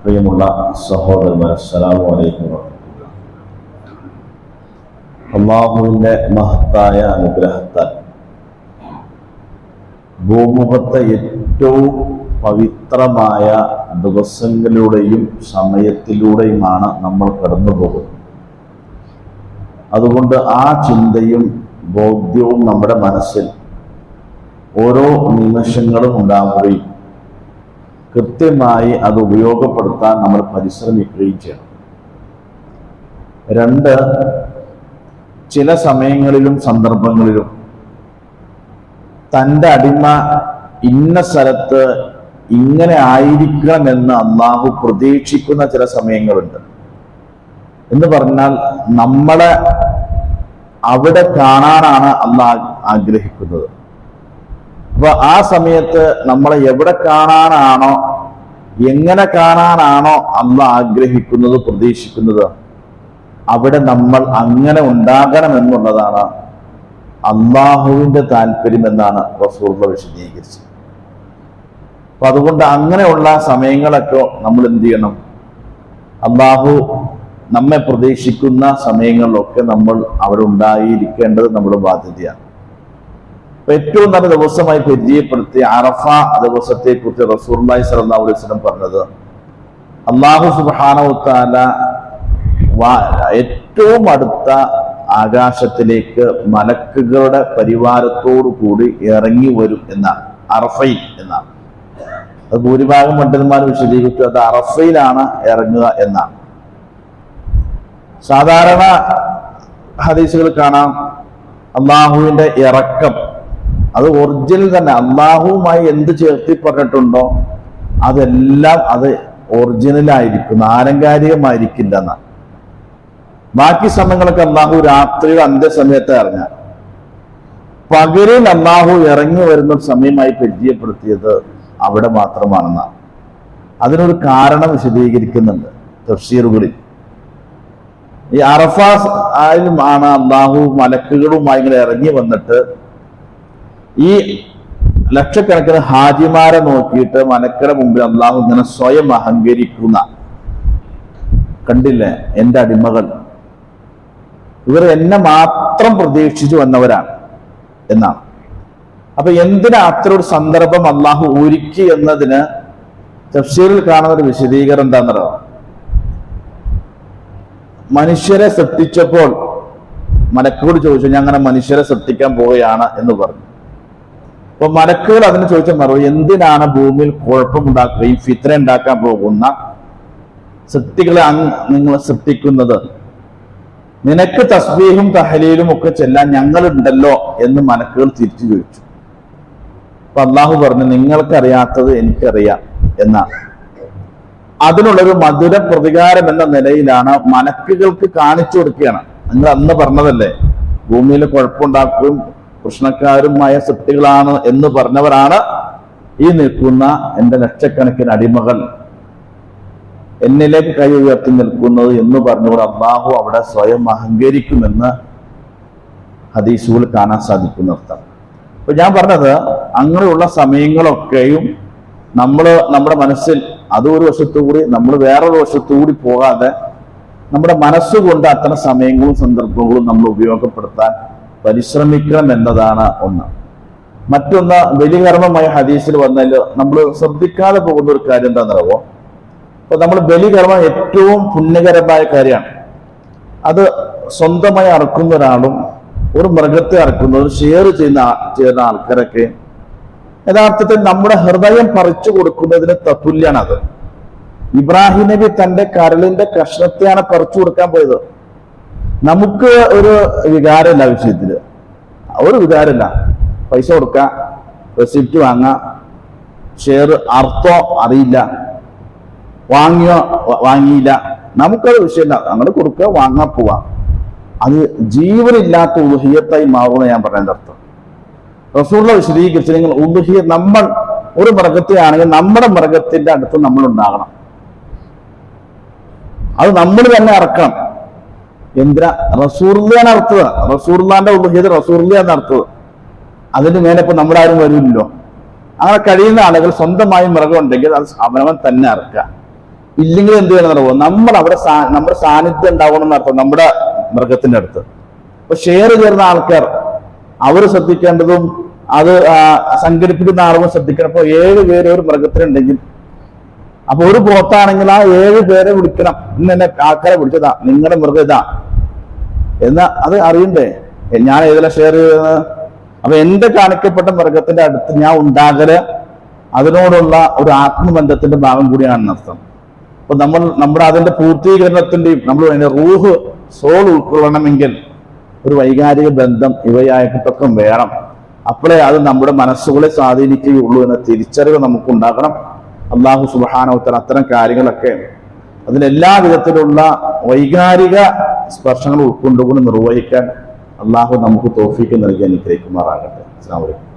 പ്രിയമുള്ള സഹോദരന്മാർ അസ്സലാമു അലൈക്കും അള്ളാഹുവിന്റെ മഹത്തായ അനുഗ്രഹത്താൽ ഭൂമുഖത്തെ ഏറ്റവും പവിത്രമായ ദിവസങ്ങളിലൂടെയും സമയത്തിലൂടെയുമാണ് നമ്മൾ കടന്നു പോകുന്നത് അതുകൊണ്ട് ആ ചിന്തയും ബോധ്യവും നമ്മുടെ മനസ്സിൽ ഓരോ നിമിഷങ്ങളും ഉണ്ടാവുകയും കൃത്യമായി അത് ഉപയോഗപ്പെടുത്താൻ നമ്മൾ പരിശ്രമിക്കുകയും ചെയ്യണം. രണ്ട് ചില സമയങ്ങളിലും സന്ദർഭങ്ങളിലും തന്റെ അടിമ ഇന്ന സ്ഥലത്ത് ഇങ്ങനെ ആയിരിക്കണമെന്ന് അള്ളാഹു പ്രതീക്ഷിക്കുന്ന ചില സമയങ്ങളുണ്ട്. എന്ന് പറഞ്ഞാൽ നമ്മളെ അവിടെ കാണാനാണ് അള്ളാഹ് ആഗ്രഹിക്കുന്നത്. അപ്പൊ ആ സമയത്ത് നമ്മളെ എവിടെ കാണാനാണോ എങ്ങനെ കാണാനാണോ അല്ല ആഗ്രഹിക്കുന്നത് പ്രതീക്ഷിക്കുന്നത് അവിടെ നമ്മൾ അങ്ങനെ ഉണ്ടാകണം എന്നുള്ളതാണ് അള്ളാഹുവിന്റെ താല്പര്യം എന്നാണ് റസൂർല വിശദീകരിച്ചത്. അപ്പൊ അതുകൊണ്ട് അങ്ങനെയുള്ള സമയങ്ങളൊക്കെ നമ്മൾ എന്ത് ചെയ്യണം? അള്ളാഹു നമ്മെ പ്രതീക്ഷിക്കുന്ന സമയങ്ങളിലൊക്കെ നമ്മൾ അവിടെ ഉണ്ടായിരിക്കേണ്ടത് നമ്മുടെ ബാധ്യതയാണ്. ഏറ്റവും നല്ല ദിവസമായി പരിചയപ്പെടുത്തി അറഫ ദിവസത്തെ കുറിച്ച് റസൂർലായി സലഹ് അലൈഹി സ്വലം പറഞ്ഞത്. അള്ളാഹു സുബാനവുത്താല ഏറ്റവും അടുത്ത ആകാശത്തിലേക്ക് മലക്കുകളുടെ പരിവാരത്തോടു കൂടി ഇറങ്ങി വരും എന്നാണ് അറഫയിൽ എന്നാണ് അത് ഭൂരിഭാഗം പണ്ഡിതന്മാർ വിശദീകരിച്ചു അത് അറഫയിലാണ് ഇറങ്ങുക എന്നാണ് സാധാരണ ഹദീസുകൾ കാണാം. അള്ളാഹുവിന്റെ ഇറക്കം അത് ഒറിജിനൽ തന്നെ. അള്ളാഹുവുമായി എന്ത് ചേർത്തി പറഞ്ഞിട്ടുണ്ടോ അതെല്ലാം അത് ഒറിജിനൽ ഒറിജിനലായിരിക്കും ആലങ്കാരികമായിരിക്കില്ല എന്നാണ് ബാക്കി സമയങ്ങളൊക്കെ അള്ളാഹു രാത്രിയുടെ അന്ത്യസമയത്ത് ഇറങ്ങാൻ പകലിൽ അള്ളാഹു ഇറങ്ങി വരുന്ന സമയമായി പരിചയപ്പെടുത്തിയത് അവിടെ മാത്രമാണെന്നാണ് അതിനൊരു കാരണം വിശദീകരിക്കുന്നുണ്ട് തഫ്സീറുകളിൽ. ഈ അറഫാസ് ആയാലും ആണ് അള്ളാഹു മലക്കുകളുമായി ഇങ്ങനെ ഇറങ്ങി വന്നിട്ട് ഈ ലക്ഷക്കണക്കിന് ഹാജിമാരെ നോക്കിയിട്ട് മനക്കര മുമ്പിൽ അള്ളാഹു ഇങ്ങനെ സ്വയം അഹങ്കരിക്കുന്ന. കണ്ടില്ലേ? എന്റെ അടിമകൾ. ഇവർ എന്നെ മാത്രം പ്രതീക്ഷിച്ചു വന്നവരാണ് എന്നാണ്. അപ്പൊ എന്തിനാ അത്ര ഒരു സന്ദർഭം അള്ളാഹു ഒരുക്കി എന്നതിന് തഫ്സീറിൽ കാണുന്ന ഒരു വിശദീകരണം എന്താണെന്നറിയാം മനുഷ്യരെ സൃഷ്ടിച്ചപ്പോൾ മലക്കോട് ചോദിച്ചു ഞാൻ അങ്ങനെ മനുഷ്യരെ സൃഷ്ടിക്കാൻ പോവുകയാണ് എന്ന് പറഞ്ഞു. അപ്പൊ മലക്കുകൾ അതിന് ചോദിച്ച മറുപടി എന്തിനാണ് ഭൂമിയിൽ കുഴപ്പമുണ്ടാക്കുകയും ഫിത്ര ഉണ്ടാക്കാൻ പോകുന്ന സൃഷ്ടികളെ നിങ്ങൾ സൃഷ്ടിക്കുന്നത്? നിനക്ക് തസ്ബീഹും തഹലീലും ഒക്കെ ചെല്ലാൻ ഞങ്ങളുണ്ടല്ലോ എന്ന് മലക്കുകൾ തിരിച്ചു ചോദിച്ചു. അപ്പൊ അള്ളാഹു പറഞ്ഞു നിങ്ങൾക്കറിയാത്തത് എനിക്കറിയാം എന്നാണ് അതിനുള്ളൊരു മധുര പ്രതികാരം എന്ന നിലയിലാണ് മനക്കുകൾക്ക് കാണിച്ചു കൊടുക്കുകയാണ്. നിങ്ങൾ അന്ന് പറഞ്ഞതല്ലേ ഭൂമിയിൽ കുഴപ്പമുണ്ടാക്കുകയും പ്രശ്നക്കാരുമായ സൃഷ്ടികളാണ് എന്ന് പറഞ്ഞവരാണ് ഈ നിൽക്കുന്ന എന്റെ ലക്ഷക്കണക്കിന് അടിമകൾ. എന്നിലേക്ക് കൈ ഉയർത്തി നിൽക്കുന്നത് എന്ന് പറഞ്ഞുകൊണ്ട് അള്ളാഹു അവിടെ സ്വയം അഹങ്കരിക്കുമെന്ന് ഹദീസുകൾ കാണാൻ സാധിക്കുന്നർത്ഥം അപ്പൊ ഞാൻ പറഞ്ഞത് അങ്ങനെയുള്ള സമയങ്ങളൊക്കെയും നമ്മൾ നമ്മുടെ മനസ്സിൽ അതൊരു വശത്തുകൂടി നമ്മൾ വേറൊരു വശത്തുകൂടി പോകാതെ നമ്മുടെ മനസ്സുകൊണ്ട് അത്തരം സമയങ്ങളും സന്ദർഭങ്ങളും നമ്മൾ ഉപയോഗപ്പെടുത്താൻ പരിശ്രമിക്കണം എന്നതാണ് ഒന്ന്. മറ്റൊന്ന് ബലികർമ്മമായ ഹദീസിൽ വന്നാൽ നമ്മൾ ശ്രദ്ധിക്കാതെ പോകുന്ന ഒരു കാര്യം എന്താണെന്നറിയോ അപ്പൊ നമ്മൾ ബലികർമ്മം ഏറ്റവും പുണ്യകരമായ കാര്യമാണ് അത് സ്വന്തമായി അറക്കുന്ന ഒരാളും ഒരു മൃഗത്തെ അറക്കുന്ന ഒരു ഷെയർ ചെയ്യുന്ന ചെയ്യുന്ന ആൾക്കാരൊക്കെ യഥാർത്ഥത്തിൽ നമ്മുടെ ഹൃദയം പറിച്ചു കൊടുക്കുന്നതിന് തത്തുല്യാണ് അത്. ഇബ്രാഹിം നബി തന്റെ കരളിന്റെ കഷ്ണത്തെയാണ് പറിച്ചു കൊടുക്കാൻ പോയത്. നമുക്ക് ഒരു വികാരമില്ല വിഷയത്തിൽ ഒരു വികാരമില്ല. പൈസ കൊടുക്കുക റെസിപ്റ്റ് വാങ്ങുക ഷെയർ അർത്ഥോ അറിയില്ല വാങ്ങിയോ വാങ്ങിയില്ല. നമുക്കത് വിഷയമില്ല. അങ്ങോട്ട് കൊടുക്കുക വാങ്ങാൻ പോവാം. അത് ജീവനില്ലാത്ത ഉദുഹിയത്തായി മാറുമെന്ന് ഞാൻ പറയുന്നത് അർത്ഥം. റസൂള്ള വിശദീകരിച്ചു നിങ്ങൾ ഉദുഹിയ നമ്മൾ ഒരു മൃഗത്തെ ആണെങ്കിൽ നമ്മുടെ മൃഗത്തിന്റെ അടുത്ത് നമ്മൾ ഉണ്ടാകണം. അത് നമ്മൾ തന്നെ ഇറക്കണം എന്തിനാ? റസൂർലിയാണ് അർത്ഥത് റസൂർലാന്റെ ഉപഹിത റസൂർലിയാണ് അർത്ഥത് അതിന് മേലെ ഇപ്പൊ നമ്മുടെ ആരും വരില്ലല്ലോ. അങ്ങനെ കഴിയുന്ന ആളുകൾ സ്വന്തമായി മൃഗം ഉണ്ടെങ്കിൽ അത് അവനവൻ തന്നെ അറക്കുക. ഇല്ലെങ്കിൽ എന്ത് ചെയ്യണം എന്നറിയോ? നമ്മൾ അവിടെ നമ്മുടെ സാന്നിധ്യം ഉണ്ടാവണം എന്നർത്ഥം നമ്മുടെ മൃഗത്തിന്റെ അടുത്ത്. അപ്പൊ ഷെയർ ചേർന്ന ആൾക്കാർ അവർ ശ്രദ്ധിക്കേണ്ടതും അത് സംഘടിപ്പിക്കുന്ന ആളുകൾ ശ്രദ്ധിക്കണം. അപ്പൊ ഏഴ് പേര് ഒരു മൃഗത്തിനുണ്ടെങ്കിൽ അപ്പൊ ഒരു പോത്താണെങ്കിൽ ആ ഏഴ് പേരെ വിളിക്കണം. ഇന്ന് എന്നെ ആൾക്കാരെ വിളിച്ചതാ. നിങ്ങളുടെ മൃഗം ഇതാ. എന്നാ അത് അറിയണ്ടേ? ഞാൻ ഏതിലാ ഷെയർ ചെയ്തത്? അപ്പൊ എന്റെ കാണിക്കപ്പെട്ട മൃഗത്തിന്റെ അടുത്ത് ഞാൻ ഉണ്ടാകൽ അതിനോടുള്ള ഒരു ആത്മബന്ധത്തിന്റെ ഭാഗം കൂടിയാണ് അർത്ഥം അപ്പൊ നമ്മൾ നമ്മുടെ അതിന്റെ പൂർത്തീകരണത്തിന്റെയും നമ്മൾ അതിന്റെ റൂഹ് സോൾ ഉൾക്കൊള്ളണമെങ്കിൽ ഒരു വൈകാരിക ബന്ധം ഇവയായിട്ടൊക്കെ വേണം. അപ്പോഴേ അത് നമ്മുടെ മനസ്സുകളെ സ്വാധീനിക്കുകയുള്ളൂ എന്ന തിരിച്ചറിവ് നമുക്ക് ഉണ്ടാകണം അള്ളാഹു സുബാനോത്തർ അത്തരം കാര്യങ്ങളൊക്കെ അതിലെല്ലാ വിധത്തിലുള്ള വൈകാരിക സ്പർശങ്ങൾ ഉൾക്കൊണ്ടുകൊണ്ട് നിർവഹിക്കാൻ അള്ളാഹു നമുക്ക് തോഫിക്ക് നൽകി അനുഗ്രഹിക്കുമാറാകട്ടെ. അസ്സാം വലൈക്കും